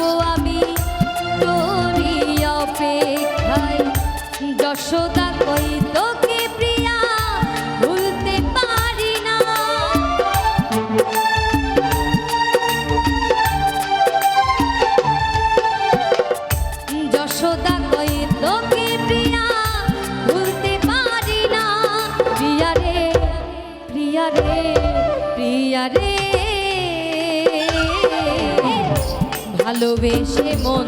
থাকব আমি তোরই অপেক্ষায়। যশোদা কই তোকে প্রিয়া, ভুলতে পারি না। যশোদা কই তোকে প্রিয়া, ভুলতে পারি না। প্রিয়া রে প্রিয়া রে প্রিয়া রে। ভালোবেসে মন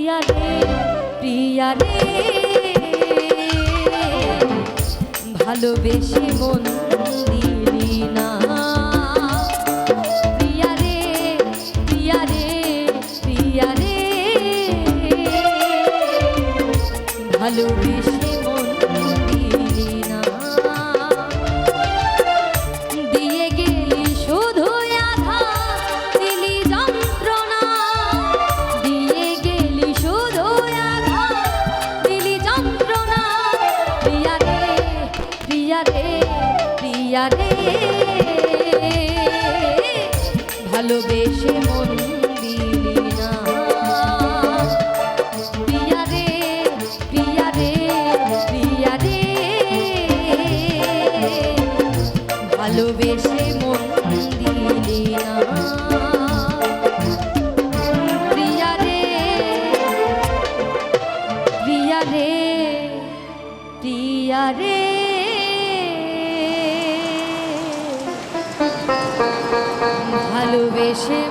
প্রিয়া রে ভালোবেসে মন ভালোবেসে মন ভালোবেসে